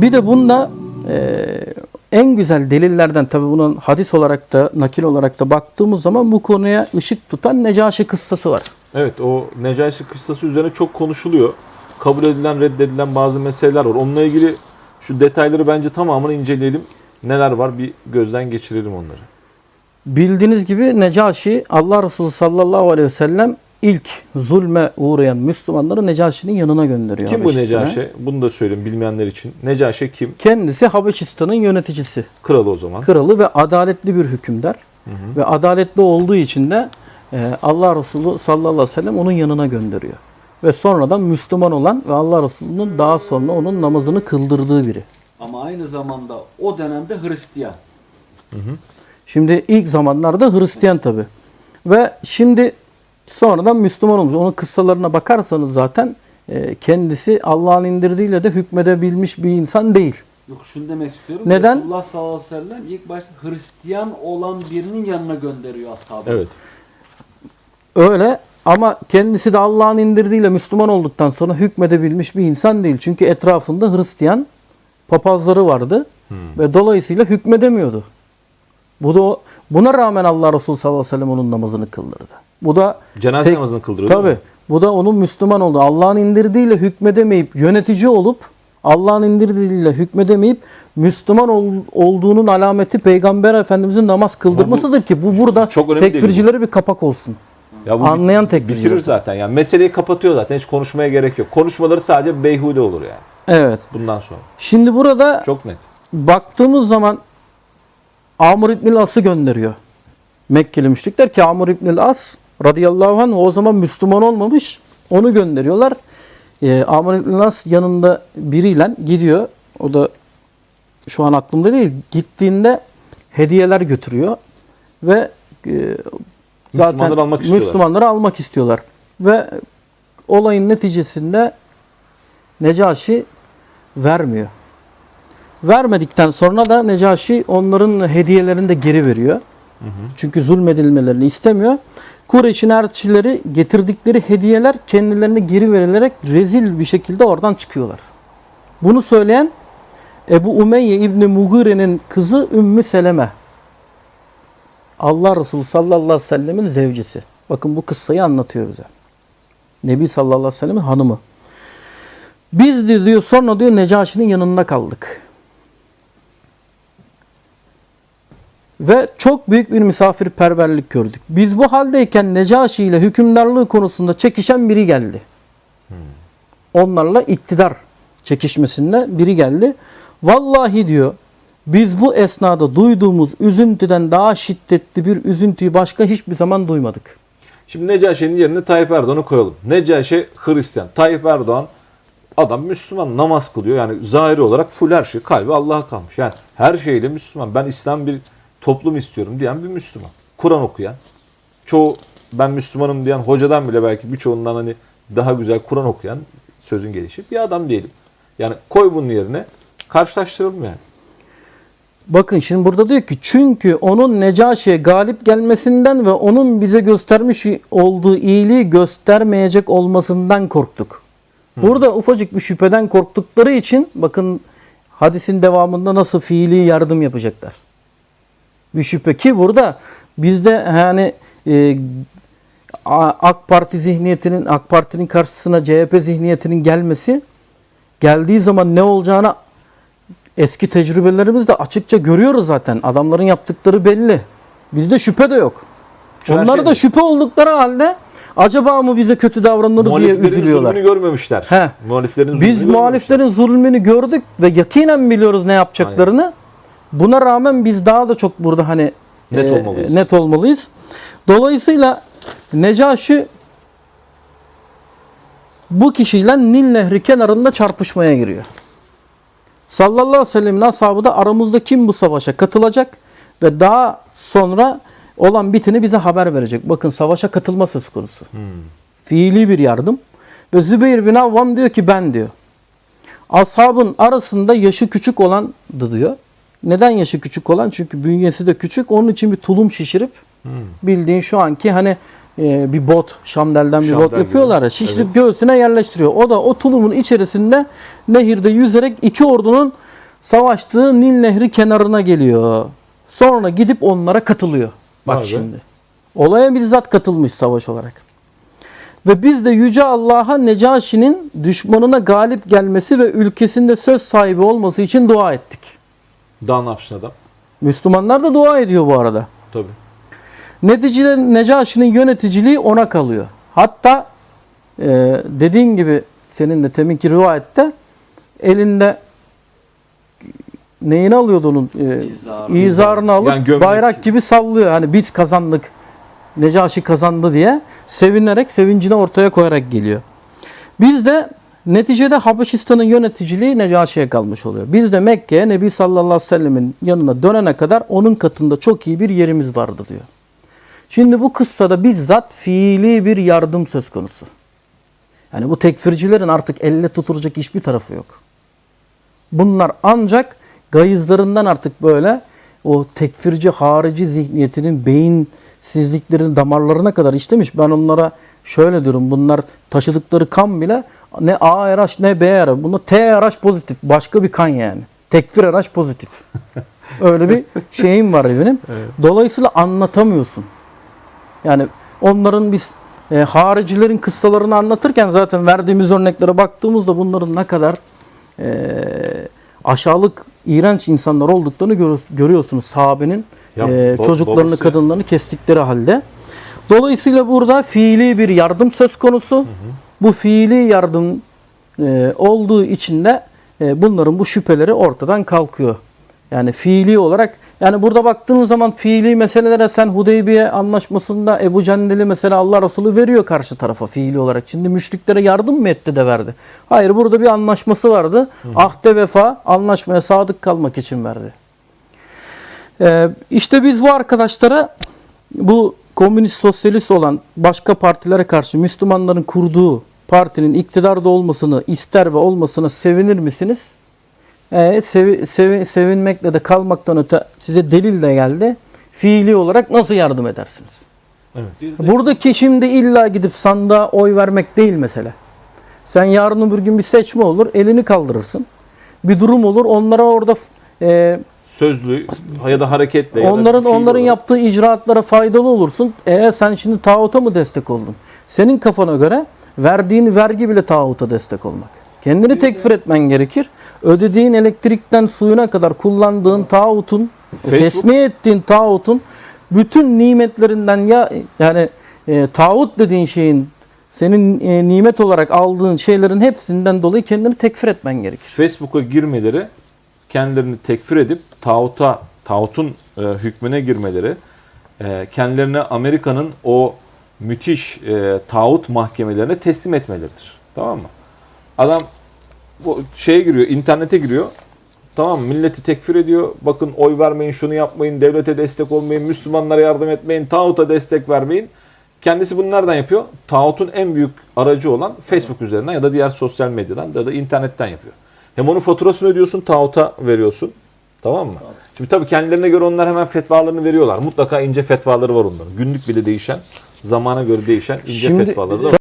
Bir de bunda e, en güzel delillerden tabi bunun hadis olarak da nakil olarak da baktığımız zaman bu konuya ışık tutan Necaşi kıssası var. Evet o Necaşi kıssası üzerine çok konuşuluyor. Kabul edilen reddedilen bazı meseleler var. Onunla ilgili şu detayları bence tamamını inceleyelim. Neler var bir gözden geçirelim onları. Bildiğiniz gibi Necaşi Allah Resulü sallallahu aleyhi ve sellem ilk zulme uğrayan Müslümanları Necaşi'nin yanına gönderiyor. Kim bu. Necaşi? Bunu da söyleyeyim bilmeyenler için. Necaşi kim? Kendisi Habeşistan'ın yöneticisi, Kralı o zaman. kralı ve adaletli bir hükümdar. Ve adaletli olduğu için de e, Allah Resulü sallallahu aleyhi ve sellem onun yanına gönderiyor. Ve sonradan Müslüman olan ve Allah Resulü'nün daha sonra onun namazını kıldırdığı biri. Ama aynı zamanda o dönemde Hristiyan. Şimdi ilk zamanlarda Hristiyan tabi. Ve şimdi sonradan Müslüman olmuş. Onun kıssalarına bakarsanız zaten e, kendisi Allah'ın indirdiğiyle de hükmedebilmiş bir insan değil. Yok şunu demek istiyorum. Neden? Resulullah sallallahu aleyhi ve sellem ilk başta Hristiyan olan birinin yanına gönderiyor ashabı. Evet. Öyle ama kendisi de Allah'ın indirdiğiyle Müslüman olduktan sonra hükmedebilmiş bir insan değil. Çünkü etrafında Hristiyan papazları vardı ve dolayısıyla hükmedemiyordu. Bu da buna rağmen Allah Resulü sallallahu aleyhi ve sellem onun namazını kıldırdı. Bu da Cenaze Tek- namazını kıldırıyor değil Tabi. mi? Bu da onun Müslüman oldu. Allah'ın indirdiğiyle hükmedemeyip yönetici olup Allah'ın indirdiğiyle hükmedemeyip Müslüman ol- olduğunun alameti Peygamber Efendimizin namaz kıldırmasıdır ki bu burada çok tekfircilere bir kapak olsun. Ya bu Anlayan tekfirciler. Bitirir zaten. Yani meseleyi kapatıyor zaten. Hiç konuşmaya gerek yok. Konuşmaları sadece beyhude olur yani. Evet. Bundan sonra. Şimdi burada Çok net. baktığımız zaman Amr İbnül As'ı gönderiyor. Mekkeli müşrikler ki Amr İbnül As radıyallahu anh o zaman Müslüman olmamış. Onu gönderiyorlar. Ee, Amr İbnül As yanında biriyle gidiyor. O da şu an aklımda değil. Gittiğinde hediyeler götürüyor. Ve e, zaten Müslümanları almak istiyorlar. Müslümanları almak istiyorlar. Ve olayın neticesinde Necaşi vermiyor. Vermedikten sonra da Necaşi onların hediyelerini de geri veriyor. Çünkü zulmedilmelerini istemiyor. Kureyş'in elçileri getirdikleri hediyeler kendilerine geri verilerek rezil bir şekilde oradan çıkıyorlar. Bunu söyleyen Ebu Umeyye İbni Mugire'nin kızı Ümmü Seleme. Allah Resulü sallallahu aleyhi ve sellemin zevcisi. Bakın bu kıssayı anlatıyor bize. Nebi sallallahu aleyhi ve sellemin hanımı. Biz diyor sonra diyor Necaşi'nin yanında kaldık. Ve çok büyük bir misafirperverlik gördük. Biz bu haldeyken Necaşi ile hükümdarlığı konusunda çekişen biri geldi. Onlarla iktidar çekişmesinde biri geldi. Vallahi diyor biz bu esnada duyduğumuz üzüntüden daha şiddetli bir üzüntüyü başka hiçbir zaman duymadık. Şimdi Necaşi'nin yerine Tayyip Erdoğan'ı koyalım. Necaşi Hristiyan. Tayyip Erdoğan adam Müslüman namaz kılıyor. Yani zahiri olarak full her şey kalbi Allah'a kalmış. Yani her şeyle Müslüman. Ben İslam bir toplum istiyorum diyen bir Müslüman. Kur'an okuyan. Çoğu ben Müslümanım diyen hocadan bile belki birçoğundan hani daha güzel Kur'an okuyan sözün gelişi bir adam diyelim. Yani koy bunun yerine karşılaştıralım yani. Bakın şimdi burada diyor ki çünkü onun Necaşi'ye galip gelmesinden ve onun bize göstermiş olduğu iyiliği göstermeyecek olmasından korktuk. Burada ufacık bir şüpheden korktukları için bakın hadisin devamında nasıl fiili yardım yapacaklar. Bir şüphe ki burada bizde yani e, AK Parti zihniyetinin AK Parti'nin karşısına CHP zihniyetinin gelmesi geldiği zaman ne olacağını eski tecrübelerimizde açıkça görüyoruz zaten. Adamların yaptıkları belli. Bizde şüphe de yok. Şu Onlar şey da net. şüphe oldukları halde acaba mı bize kötü davranır diye Muhaliflerin üzülüyorlar. zulmünü görmemişler. He. Muhaliflerin Biz görmemişler. muhaliflerin zulmünü gördük ve yakinen biliyoruz ne yapacaklarını. Buna rağmen biz daha da çok burada hani Net e, olmalıyız. net olmalıyız. Dolayısıyla Necaşi bu kişiyle Nil Nehri kenarında çarpışmaya giriyor. Sallallahu aleyhi ve sellem'in ashabı da aramızda kim bu savaşa katılacak ve daha sonra olan bitini bize haber verecek. Bakın savaşa katılma söz konusu. Fiili bir yardım. Ve Zübeyir bin Avvam diyor ki ben diyor. Ashabın arasında yaşı küçük olandı diyor. Neden yaşı küçük olan? Çünkü bünyesi de küçük. Onun için bir tulum şişirip bildiğin şu anki hani e, bir bot, şamdelden bir Şamdel bot yapıyorlar gibi. ya. Şişirip Evet. göğsüne yerleştiriyor. O da o tulumun içerisinde nehirde yüzerek iki ordunun Savaştığı Nil Nehri kenarına geliyor. Sonra gidip onlara katılıyor. Bak be. şimdi. Olaya bizzat katılmış savaş olarak. Ve biz de Yüce Allah'a Necaşi'nin düşmanına galip gelmesi ve ülkesinde söz sahibi olması için dua ettik. Adam? Müslümanlar da dua ediyor bu arada. Tabii. Neticede Necaşi'nin yöneticiliği ona kalıyor. Hatta e, dediğin gibi senin de teminki rivayette elinde neyini alıyordu onun? E, İzarını. izarını alıp Yani gömlek. bayrak gibi sallıyor. Hani biz kazandık. Necaşi kazandı diye sevinerek sevincini ortaya koyarak geliyor. Biz de neticede Habeşistan'ın yöneticiliği Necaşi'ye kalmış oluyor. Biz de Mekke'ye Nebi sallallahu aleyhi ve sellemin yanına dönene kadar onun katında çok iyi bir yerimiz vardı diyor. Şimdi bu kıssada bizzat fiili bir yardım söz konusu. Yani bu tekfircilerin artık elle tutulacak hiçbir tarafı yok. Bunlar ancak gayızlarından artık böyle o tekfirci harici zihniyetinin beyinsizliklerin damarlarına kadar işlemiş. Ben onlara şöyle diyorum bunlar taşıdıkları kan bile ne A RH ne B RH. Bunlar T RH pozitif. Başka bir kan yani. Tekfir RH pozitif. Öyle bir şeyim var benim. Dolayısıyla anlatamıyorsun. Yani onların biz e, haricilerin kıssalarını anlatırken zaten verdiğimiz örneklere baktığımızda bunların ne kadar e, aşağılık, iğrenç insanlar olduklarını görü- görüyorsunuz sahabenin Ya e, çocuklarını, babası- kadınlarını kestikleri halde. Dolayısıyla burada fiili bir yardım söz konusu. Bu fiili yardım e, olduğu için de e, bunların bu şüpheleri ortadan kalkıyor. Yani fiili olarak yani burada baktığımız zaman fiili meselelere sen Hudeybiye anlaşmasında Ebu Cendeli mesela Allah Resulü veriyor karşı tarafa fiili olarak. Şimdi müşriklere yardım mı etti de verdi? Hayır burada bir anlaşması vardı. Ahde vefa anlaşmaya sadık kalmak için verdi. Ee, işte biz bu arkadaşlara bu komünist sosyalist olan başka partilere karşı Müslümanların kurduğu partinin iktidarda olmasını ister ve olmasına sevinir misiniz? Ee, sevi- sevi- sevinmekle de kalmaktan öte size delil de geldi. Fiili olarak nasıl yardım edersiniz? De Buradaki şimdi illa gidip sandığa oy vermek değil mesele. Sen yarın öbür gün bir seçme olur, elini kaldırırsın. Bir durum olur, onlara orada e, Sözlü ya da hareketle ya da onların fiil onların olarak. yaptığı icraatlara faydalı olursun. Eğer sen şimdi tağuta mı destek oldun? Senin kafana göre verdiğin vergi bile tağuta destek olmak. Kendini tekfir etmen gerekir. Ödediğin elektrikten suyuna kadar kullandığın tağutun, Facebook- tesmiye ettiğin tağutun bütün nimetlerinden ya yani e, tağut dediğin şeyin senin e, nimet olarak aldığın şeylerin hepsinden dolayı kendini tekfir etmen gerekir. Facebook'a girmeleri, kendilerini tekfir edip tağuta, tağutun e, hükmüne girmeleri, e, kendilerini Amerika'nın o müthiş e, tağut mahkemelerine teslim etmeleridir. Tamam mı? Adam bu şeye giriyor, internete giriyor. Tamam? Milleti tekfir ediyor. Bakın oy vermeyin, şunu yapmayın, devlete destek olmayın, Müslümanlara yardım etmeyin, tağuta destek vermeyin. Kendisi bunu nereden yapıyor? Tağutun en büyük aracı olan Facebook üzerinden ya da diğer sosyal medyadan ya da internetten yapıyor. Hem onun faturasını ödüyorsun, tağuta veriyorsun. Tamam mı? Şimdi tabii kendilerine göre onlar hemen fetvalarını veriyorlar. Mutlaka ince fetvaları var onların. Günlük bile değişen, zamana göre değişen ince Şimdi- fetvaları da var.